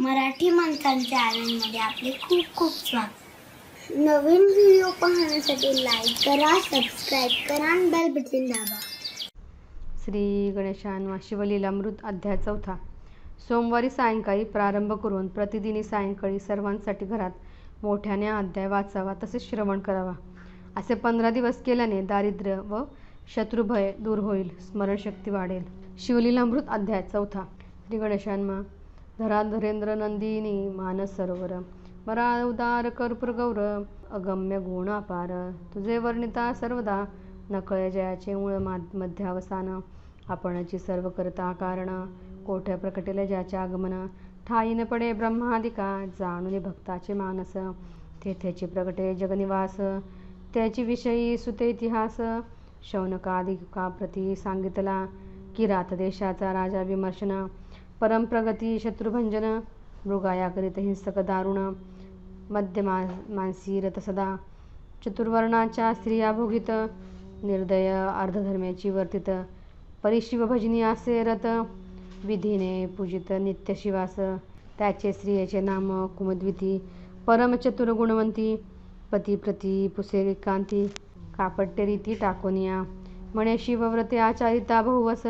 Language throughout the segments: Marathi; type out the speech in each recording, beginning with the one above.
मराठी माणसांच्या आनंदमध्ये आपले खूप खूप स्वागत. नवीन व्हिडिओ पाहण्यासाठी लाईक करा सबस्क्राईब करा आणि बेल बटन दाबा. श्री गणेशान्वा शिवलीलामृत अध्याय चौथा. सोमवारी सायंकाळी प्रारंभ करून प्रतिदिनी सायंकाळी सर्वांसाठी घरात मोठ्याने अध्याय वाचावा तसेच श्रवण करावा. असे पंधरा दिवस केल्याने दारिद्र्य व शत्रुभय दूर होईल स्मरणशक्ती वाढेल. शिवलीलामृत अध्याय चौथा. श्री गणेशांमा धराधरेंद्र नंदिनी मानस सरोवर. मरा उदार कर्पूर गौर अगम्य गुण अपार. तुझे वर्णिता सर्वदा नकळे जयाचे मूळ मा मध्यावसान. आपणची सर्व करता कारण कोठ्या प्रकटेले ज्याचे आगमन. ठाईन पडे ब्रह्मादिका जाणून भक्ताचे मानस. तेथेची प्रगटे जगनिवास. त्याची विषयी सुते इतिहास. शौनकादिका प्रती सांगितला किरात देशाचा राजा विमर्शन. परमप्रगती शत्रुभंजन मृगायाकरित हिंसक दारुण मध्यमा मानसी रथ सदा। चतुर्वर्णाच्या स्त्रिया भोगित निर्दय अर्धधर्मेची वर्तित। परिशिव भजनी असे रथ विधीने पूजित नित्य शिवास। त्याचे स्त्रियेचे नाम कुमद्विती परमचतुर गुणवंती पती प्रती पुसे कांती कापट्य रीती टाकोनिया म्हणे शिवव्रते आचारिता बहुवस।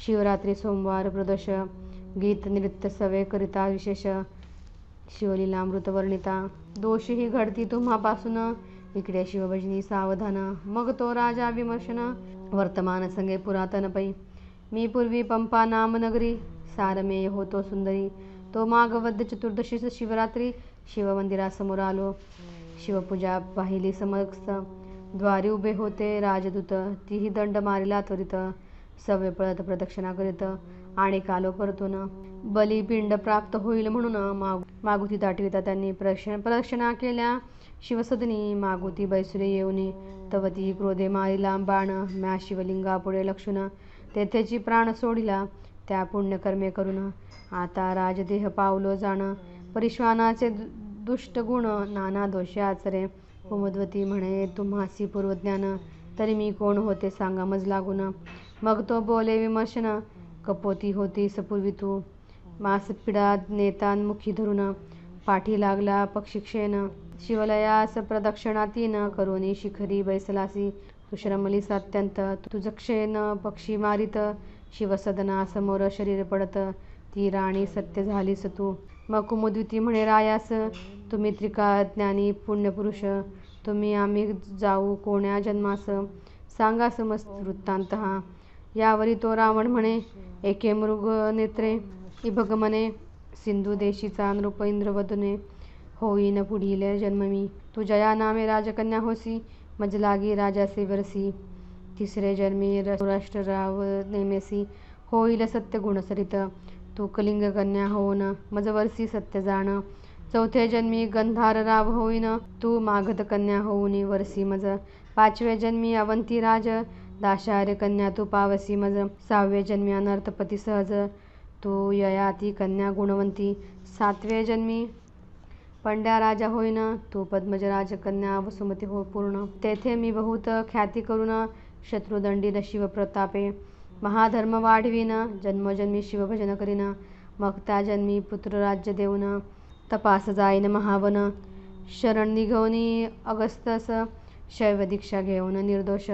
शिवरात्री सोमवार प्रदोष। गीत नृत्य सवेकरिता विशेष शिवलीलामृत वर्णिता दोषही घडती तुम्हापासून. इकडे शिवभजनी सावधान. मग तो राजा विमर्शन. वर्तमान संगे पुरातन पै. मी पूर्वी पंपा नामनगरी. सारमेय होतो सुंदरी. तो मागवद्य चतुर्दशी शिवरात्री. शिवमंदिरासमोर आलो. शिवपूजा पाहिली समक्ष द्वारी उभे होते राजदूत. तीही दंड मारिला त्वरित. सव्य पळत प्रदक्षिणा करीत. आणि कालो परतून बलिपिंड प्राप्त होईल म्हणून माग मागुती दाटविता त्यांनी प्रदक्षिण प्रदक्षिणा केल्या. शिवसदनी मागुती बैसुरे येऊनी. तवती क्रोधे मारिला बाण म्या शिवलिंगा पुढे लक्षून. तेथेची प्राण सोडिला. त्या पुण्यकर्मे करून. आता राजदेह पावलो जाण. परिश्वानाचे दुष्ट गुण नाना दोषे आचरे. कुमुद्वती म्हणे तुम्हासी पूर्वज्ञान. तरी मी कोण होते सांगा मज लागून. मग तो बोले विमर्शन. कपोती होती सपूर्वी तू मासपिडा नेतान्मुखी धरून पाठी लागला पक्षिक्षेन. शिवलयास प्रदक्षिणातीन करोनी शिखरी बैसलासी. सुश्रमलीस अत्यंत तुझक्षेन पक्षी मारित. शिवसदना समोर शरीर पडत. ती राणी सत्य झालीस तू मग कुमुद्विती म्हणे रायास तुम्ही त्रिका ज्ञानी पुण्यपुरुष. तुम्ही आम्ही जाऊ कोण्या जन्मास? सांगा समस्त वृत्तांत हा. यावरी तो रावण म्हणे एके मृग नेत्रे इभग सिंधू देशीचा नृप इंद्रवदने होईन पुढील जन्म मी तुझ्या जया नामे राजकन्या होसी मज लागी राजासे वरसी तिसरे जन्मी राष्ट्रराव नेमेसी होईल सत्य गुणसरित तू कलिंग कन्या होऊन मज वरसी सत्य जाण. चौथे जन्मी गंधार राव होईन तू मागध कन्या होऊन वरसी मज. पाचवे जन्मी अवंती राज दाशार्य कन्या तू पावसी मज सहाव्या जन्मी अनर्थपती सहज. तू ययाती कन्या गुणवंती सातव्या जन्मी पंड्या राजा होईन. तू पद्मजराज कन्या वसुमती हो पूर्ण. तेथे मी बहुत ख्याती करून शत्रुदंडीन शिवप्रतापे. महाधर्म वाढवीन जन्मजन्मी शिवभजन करीन. मग त्या जन्मी पुत्रराज्य देऊन. तपास जाईन महावन. शरण निघवनी अगस्तस शैव दीक्षा घेऊन निर्दोष.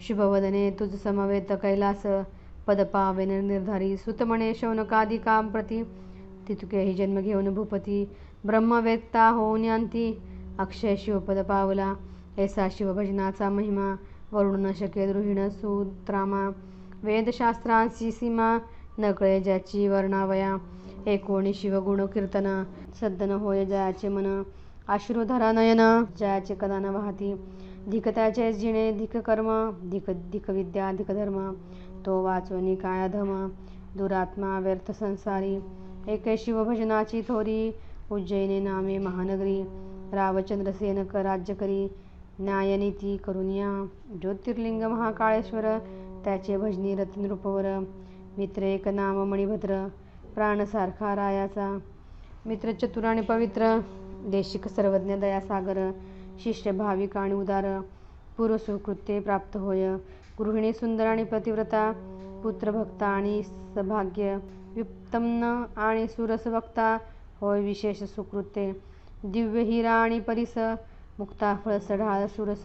शुभवदने तुझ समवेत कैलास पदपावेन निर्धारी सुतमणे म्हणे शौनकादिका प्रती। तितुकेही जन्म घेऊन भूपती ब्रह्मवेत्ता होऊन यांती। अक्षय शिवपद पावला ऐसा शिवभजनाचा महिमा। वरुण न शके द्रुहिण सूत्रामा। वेदशास्त्रांची सीमा न कळे ज्याची वर्णावया। एकोणी शिवगुण कीर्तन सद्दन होय जयाचे मन। अश्रुधरा नयन जयाचे कदा न वाहती। धिक जिणे धिक कर्म धिक धिक विद्या धिक धर्म तो वाचोनी कायाधम दुरात्मा व्यर्थ संसारी. एके शिवभजनाची थोरी उज्जैने नामे महानगरी. रावचंद्रसेन क राज्य करी न्यायनीती करुनिया ज्योतिर्लिंग महाकाळेश्वर त्याचे भजनी रत्नरूपवर मित्र एक नाम मणिभद्र प्राणसारखा रायाचा. मित्र चतुराणी पवित्र देशिक सर्वज्ञ दयासागर. शिष्य भाविक आणि उदार पूर्व प्राप्त होय. गृहिणी सुंदर आणि पतिव्रता पुत्रभक्त आणि सभाग्य व्युत्पन्न आणि सुरस वक्ता होय विशेष सुकृते दिव्य हिरा आणि परिस मुक्ता फळस ढाळ सुरस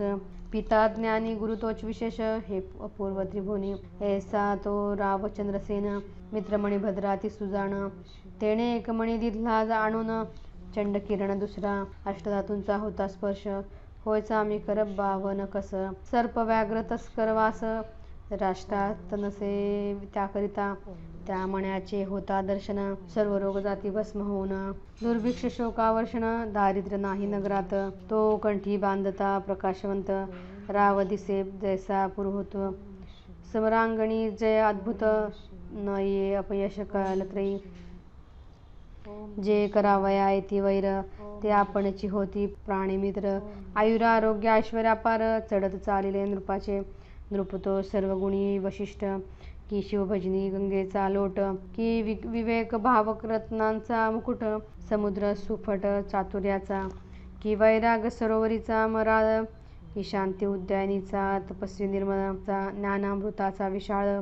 पिता ज्ञानी गुरु तोच विशेष हे अपूर्व त्रिभुवनी. ऐसा तो रावचंद्रसेन मित्रमणी भद्राती सुजाण तेणे एक मणी दिधला आणून चंडकिरण दुसरा अष्टधातूंचा होता स्पर्श. होयचा आम्ही करब बावन कस? सर्प व्याघ्र तस्कर वास. राष्ट्रात नसे त्याकरिता. त्या मण्याचे होता दर्शन. सर्व रोग जाती भस्म होऊन. दुर्भिक्ष शोकावर्षण. दारिद्र्य नाही नगरात. तो कंठी बांधता प्रकाशवंत. राव दिसे जैसा पुरोहित. समरांगणी जय अद्भुत. न ये अपयश कालत्रयी जे करावया येती वैर ते आपणची होती प्राणीमित्र आयुर आरोग्य ऐश्वर्यापार चढत चालिले नृपाचे. नृपतो सर्व गुणी वशिष्ठ. की शिवभजनी गंगेचा लोट. की वि विवेक भावक रत्नांचा मुकुट. समुद्र सुफट चातुर्याचा. की वैराग सरोवरीचा मराळ. की शांती उद्यानीचा तपस्वी निर्मळाचा ज्ञानामृताचा विशाळ.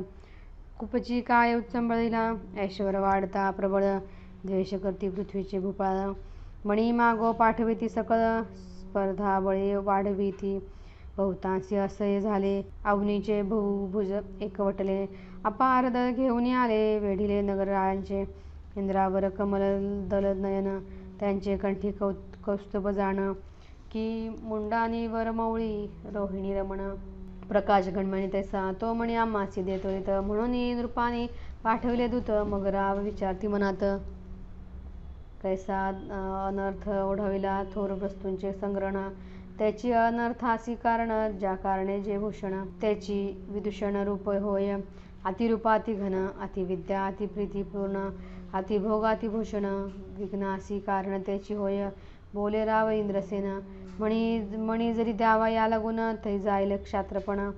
कुपची काय उच्चंबळीला ऐश्वर वाढता प्रबळ. द्वेष करती पृथ्वीचे भूपाळ. मणी मागो पाठविती सकळ स्पर्धा बळे वाढविती. बहुतांशी असे झाले. अवनीचे भुज एकवटले. अपार दल घेऊन आले. वेढिले नगरांचे इंद्रावर कमल दल नयन. त्यांचे कंठी कौ कौस्तुभ जाण. की मुंडानी वरमौळी रोहिणी रमण. प्रकाश गणमणी तैसा. तो म्हणे आम्हासी देतोरित म्हणून नृपाने पाठविले दूत. मगरा विचारती मनात कैसा अनर्थ ओढविला थोर वस्तूंचे संग्रहण त्याची अनर्थासी कारण ज्या कारणे जे भूषण त्याची विदूषण रूप होय. अतिरूपा अतिघन अतिविद्या अतिप्रीतीपूर्ण अतिभोग अतिभूषण विघ्नासी कारण त्याची होय. बोले राव इंद्रसेन म्हणी म्हणी जरी द्यावा या लागून तरी जाईल क्षात्रपण.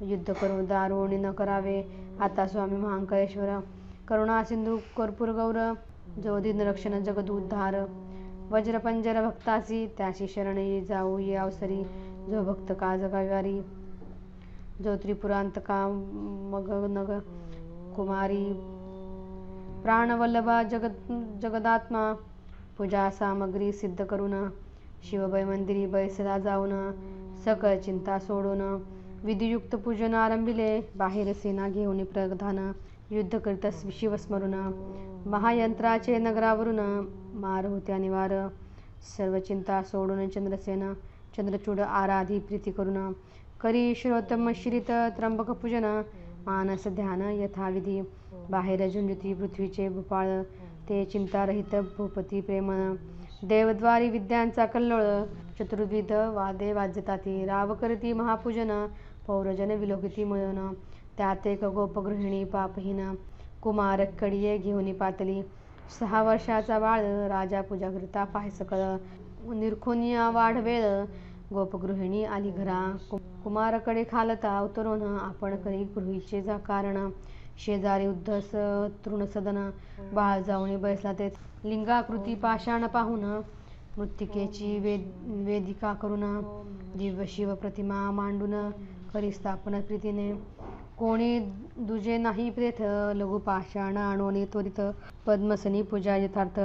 युद्ध करू दारुणी न करावे. आता स्वामी महांकरेश्वर करुणा सिंधू कर्पूर गौर जो दिनरक्षण जगद उद्धार वज्रपंजर भक्तासी त्याशी शरण ये जाऊ ये अवसरी जो भक्त का जगाव्यारी जो त्रिपुरांतका मग नग कुमारी प्राणवल्लभा जगत जगदात्मा पूजा सामग्री सिद्ध करून शिवभय मंदिरी बैसला जाऊन सकळ चिंता सोडून विधियुक्त पूजन आरंभिले बाहेर सेना घेऊन प्रधान युद्ध करीत शिवस्मरून महायंत्राचे नगरावरून मार होत्या निवार सर्व चिंता सोडून चंद्रसेन चंद्रचूड आराधी प्रीती करून करी श्रोतम श्रीत त्र्यंबक पूजन मानस ध्यान यथाविधी. बाहेर झुंजती पृथ्वीचे भूपाळ ते चिंतारहित भूपती प्रेम. देवद्वारी विद्यांचा कल्लोळ चतुर्विध वादे वाजताती. राव करती महापूजन पौरजन विलोकिती मिळवणं त्यात एक गोपगृहिणी पापहीन. कुमार घेऊनी घेऊन पातली सहा वर्षाचा बाळ राजा पूजा करिता पाय सकळ. निरखुनिया वाढवेळ गोपगृहिणी आली घरा. कुमारकडे खालता उतरून आपण करी गृहीचे जा कारण. शेजारी उद्धस तृणसदन बाळ जाऊनी बैसला ते लिंगाकृती पाषाण पाहून. मृत्तिकेची वेद वेदिका करून. दिव्य शिव प्रतिमा मांडून करी स्थापन प्रीतीने. कोणी दुजे नाही प्रेथ लघु पाषाण आणोनी त्वरित पद्मसनी पूजा यथार्थ.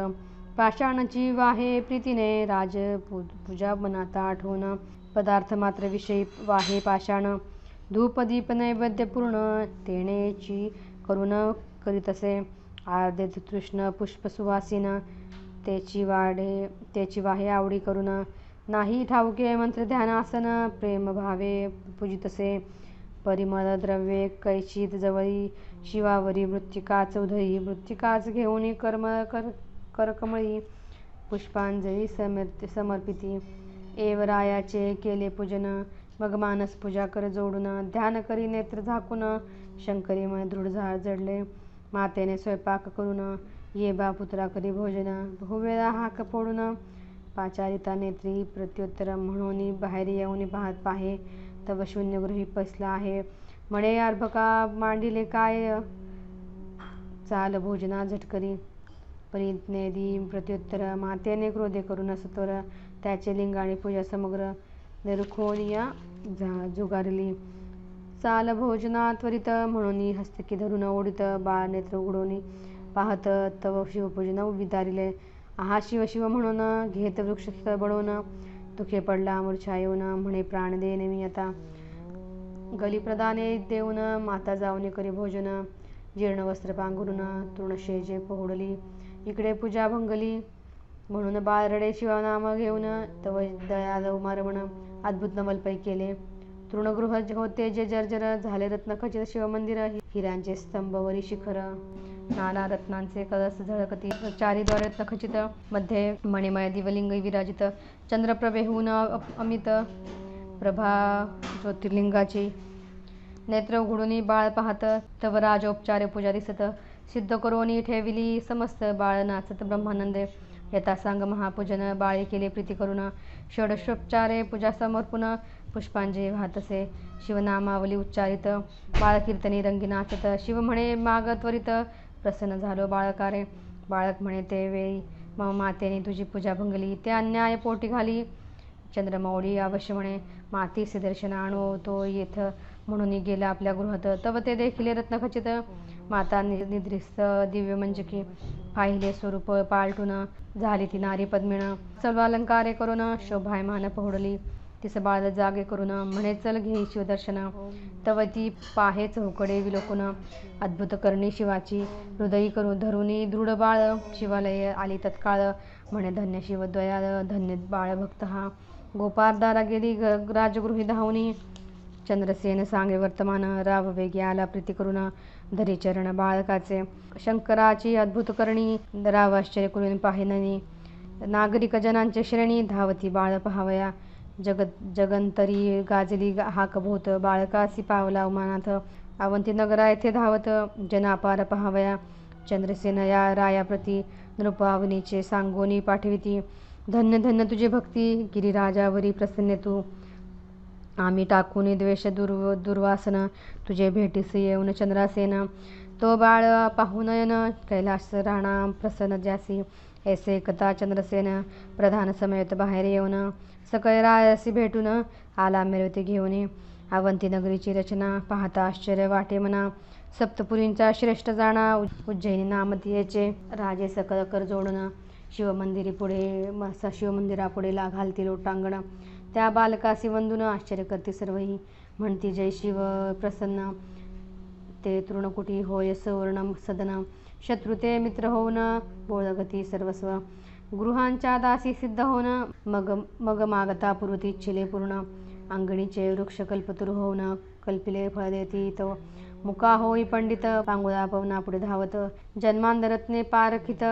पाषाणाची वाहे प्रीतीने राज पूजा मनाता आठवण पदार्थ मात्र विषयी वाहे पाषाण. धूपदीप नैवेद्य पूर्ण तेणेची करून करीतसे आर्धे तृष्ण पुष्प सुवासीन त्याची वाढे त्याची वाहे आवडी करून नाही ठाऊके मंत्र ध्यानासन प्रेम भावे पूजितसे परिमळ द्रव्ये कैचित जवळी शिवावरी मृत्तिकाच उधळी मृत्तिकाच घेऊन कर्म कर करकमळी पुष्पांजली समर्पि समर्पिती. एवरायाचे केले पूजन मग मानस पूजा कर जोडून ध्यान करी नेत्र झाकून शंकरीमय दृढ झाड जडले मातेने स्वयंपाक करून ये बा पुत्रा करी भोजन बहुवेळा हाक फोडून पाचारिता नेत्री प्रत्युत्तर म्हणून बाहेर येऊन पाहत पाहे तव शून्यगृही पसला आहे. म्हणे अर्भका मांडिले काय चाल भोजना झटकरी. परिज्ञेदी प्रत्युत्तर मातेने क्रोधे करून सत्वर त्याचे लिंग आणि पूजा समग्र निरखोनिया झा जुगारली. चाल भोजना त्वरित म्हणून हस्तकी धरून ओढित बाळ नेत्र उघडून पाहत तव शिवपूजन विदारिले. आहा शिव शिव म्हणून घेत वृक्ष बडवून दुखे पडला मूर्छा येऊन म्हणे प्राण देणे मी आता. गलीप्रदाने देऊन माता जाऊन करी भोजन. जीर्ण वस्त्र पांघरून तृणशेजे पोहडली इकडे पूजा भंगली. म्हणून बाळ रडे शिवनाम घेऊन तव दया मारवण अद्भुत नमलपै केले. तृणगृह होते जे जर्जर. झाले रत्नखचित शिवमंदिर. हिरांचे स्तंभवरी शिखर. नाना रत्नांचे कलस झळकती. चारीद्वारे रत्नखचित मध्ये मणिमय दिवलिंग विराजित. चंद्रप्रभेहून अमित प्रभा ज्योतिर्लिंगाची नेत्र उघडून बाळ पाहत तव राजोपचारे पूजा दिसत. सिद्ध करोनी ठेविली समस्त बाळ नाचत ब्रह्मानंद. यथा सांग महापूजन बाळे केले प्रीती करून षोडशोपचारे पूजा समर्पून पुष्पांजली वाहतसे. शिवनामावली उच्चारित. बाळकीर्तनी रंगी नाचत शिव म्हणे माग त्वरित प्रसन्न झालो. बाळकारे बाळक म्हणे ते वेळी मग मातेने तुझी पूजा भंगली. ते अन्याय पोटी घाली. चंद्रमौळी अवश्य म्हणे मातीचे दर्शन आणो तो येथ म्हणून गेला आपल्या गृहात. तव ते देखील रत्नखचित माता नि- निद्रिस्त दिव्य म्हणजे की पाहिले स्वरूप पालटून झाली ती नारी पद्मिण. सर्वालंकारे करून शोभायमान पोहडली. तिस बाळ जागे करून म्हणे चल घे शिवदर्शन. तव ती पाहे चौकडे विलोकून अद्भुत करणी शिवाची. हृदयी करून धरुनी दृढ बाळ शिवालय आली तत्काळ. म्हणे धन्य शिव दयाळ धन्य बाळ भक्त हा गोपारदारा गेली ग- राजगृही धावनी. चंद्रसेन सांगे वर्तमान राव वेगी आला प्रीती करून धरी चरण बाळकाचे. शंकराची अद्भुत करणी राव आश्चर्य करून पाहिननी नागरिक जनांचे श्रेणी धावती बाळ पहावया. जगत जगंतरी गाजली हाक भूत बाळकासी पावला उमानाथ. अवंती नगरा येथे धावत जनापार पहावया. चंद्रसेन या रायाप्रती नृपावनीचे सांगोनी पाठविती. धन्य धन्य तुझी भक्ती गिरिराजावरी प्रसन्न तू. आम्ही टाकून द्वेष दुर्व दुर्वासन तुझे भेटीस येऊन चंद्रासेन. तो बाळ पाहुनयन कैलास राणा प्रसन्न ज्यासी. ऐसे कथा चंद्रसेन प्रधान समेत बाहेर येऊन सकळ रायासी भेटून आला मिरवती घेऊन. अवंती नगरीची रचना पाहता आश्चर्य वाटे म्हणा. सप्तपुरींचा श्रेष्ठ जाणा उज्जैनी नामतीयेचे राजे सकळ कर जोडून शिवमंदिरी पुढे शिवमंदिरापुढे ला घालती लोटांगण त्या बालकासी वंदून आश्चर्य करते सर्वही. म्हणती जय शिव प्रसन्न. ते तृणकुटी होय सवर्ण सदन. शत्रुते मित्र होऊन बोळगती सर्वस्व. गृहांच्या दासी सिद्ध होऊन मग मग मागता पुरती छिले पूर्ण. अंगणीचे वृक्ष कल्पतुर होऊन कल्पिले फळ देती तो. मुका होई पंडित पांगुळा पवना पुढे धावत. जन्मांधरत्ने पारखित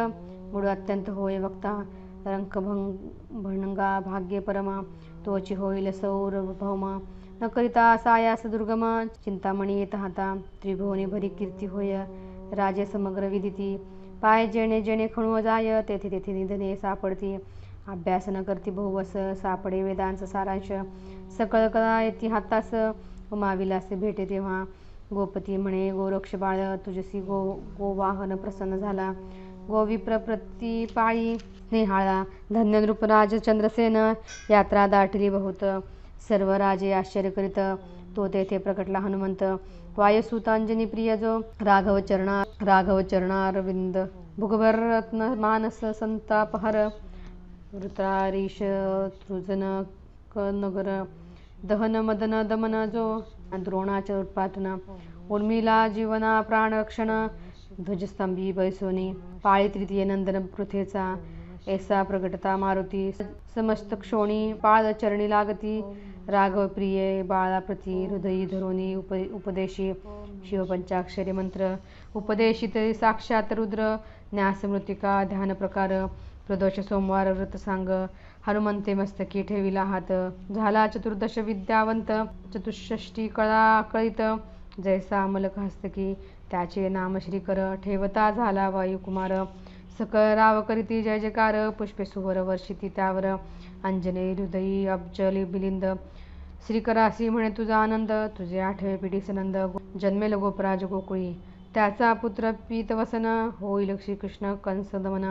मूळ अत्यंत होय वक्ता. रंकभंग भणंगा भाग्य परमा. तोची होईल सौर भौमा. न करिता सायास दुर्गम. चिंतामणी येत हाता. त्रिभुवनी भरी कीर्ती होय. राजे समग्र विदिती पाय जेणे जेणे खणू जाय तेथे तेथे निधने सापडती अभ्यास न करती बहुवस सापडे वेदांचं सारांश सकळ कला येती हातास उमाविलास भेटे तेव्हा गोपती म्हणे गोरक्ष बाळ तुझसी गो गोवाहन प्रसन्न झाला गोविप्र प्रती पाळी स्नेहाळा धन्य नृपराज चंद्रसेन यात्रा दाटली बहुत सर्व राजे आश्चर्य करीत तो तेथे प्रकटला हनुमंत वायुसुतांजनी प्रिय जो राघव चरणार राघव चरणारविंद भुगभर रत्न मानस संतापहर वृतारीश तृजन नगर दहन मदन दमन जो द्रोणाच्या उत्पाटन उर्मिला जीवना प्राणरक्षण ध्वजस्तंभी बैसोनी पाळी तृतीय नंदन पृथेचा ऐसा प्रगटता मारुती समस्त क्षोणी पाळ चरणी लागती राघव प्रिये बाळाप्रती हृदयी धरोनी उप उपदेशी शिवपंचाक्षरी मंत्र उपदेशित साक्षात रुद्र न्यासमृतिका ध्यान प्रकार प्रदोष सोमवार व्रत सांग हनुमंते मस्तकी ठेविला हात झाला चतुर्दश विद्यावंत चतुष्षष्टी कळा कळित जैसा मलक हस्तकी त्याचे नाम श्रीकर ठेवता झाला वायुकुमार सकळ राव करीती जय जयकार पुष्पे सुवर वर्षिती त्यावर अंजने हृदयी अब्जली बिलिंद श्रीकरासी म्हणे तुझा आनंद तुझे आठवे पिढी सनंद जन्मेल गोपराज गोकुळी त्याचा पुत्र पीतवसन होईल श्रीकृष्ण कंस दमन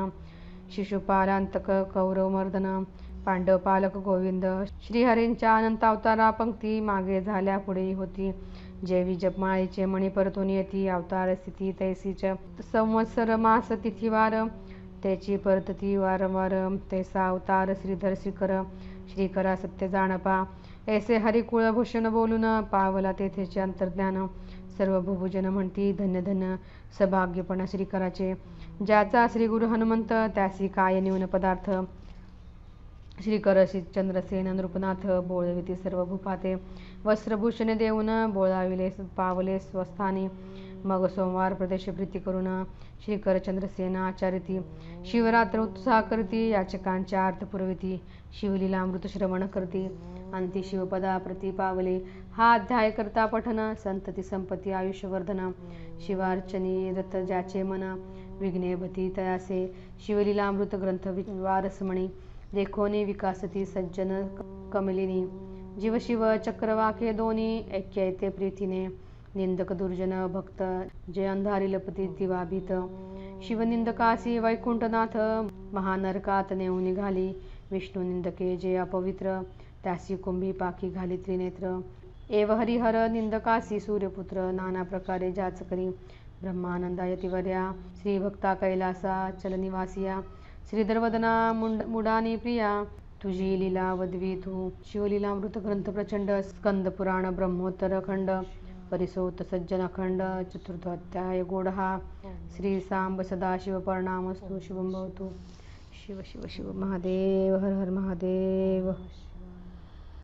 शिशुपालांतक कौरव मर्दन पांडव पालक गोविंद श्रीहरींच्या अनंत अवतारा पंक्ती मागे झाल्या पुढे होती. जेवी जपमाळेचे मणी परतून येती अवतार स्थिती तैसीच. संवत्सर मास तिथीवार त्याची परतती वारंवार तैसा अवतार श्रीधर श्रीकर श्रीकरा सत्य जाणपा. ऐसे हरिकुळभूषण बोलून पावला तेथेचे अंतर्ज्ञान. सर्व भुभुजन म्हणती धन्य धन्य सभाग्यपण श्रीकराचे. ज्याचा श्री गुरु हनुमंत त्यासी काय न्यून पदार्थ? श्रीकर श्री चंद्रसेन नृपनाथ बोळविती सर्व भूपाते. वस्त्रभूषणे देऊन बोळाविले पावले स्वस्थानी. मग सोमवार प्रदेश प्रीती करून शिखर चंद्रसेना आचारिती. शिवरात्र उत्साह करती याचकांच्या अर्थ पुरविती. शिवलीला अमृत श्रवण करती. अंती शिवपदा प्रती पावले. हा अध्याय करता पठन संतती संपत्ती आयुष्यवर्धन. शिवार्चनी रत ज्याचे मन विघ्ने भती तयासे. शिवलीला अमृत ग्रंथ वि- वारसमणी. देखोनी विकासती सज्जन कमलिनी. जीव शिव चक्रवाके दोनी ऐक्यैते प्रीतीने. निंदक दुर्जन भक्त जय अंधारी लपती दिवाभीत शिवनिंदकासी वैकुंठनाथ महानरकात नेऊ निघाली विष्णू निंदके जे अपवित्र त्यासी कुंभी पाखी घाली त्रिनेत्र. एव हरिहर निंदकासी सूर्यपुत्र नाना प्रकारे जाच करी. ब्रह्मानंदा श्रीभक्ता कैलासा चलनिवासिया. श्रीधरवदना मुंड मुडानी प्रिया तुझी लीला वदवी तू शिवलीलामृत ग्रंथ प्रचंड स्कंद पुराण ब्रह्मोत्तर खंड परिसोत सज्जन अखंड चतुर्थोध्याय गोडहा श्री सांब सदाशिव परिणामस्तु शुभम भवतु. शिव शिव शिव महादेव हर हर महादेव.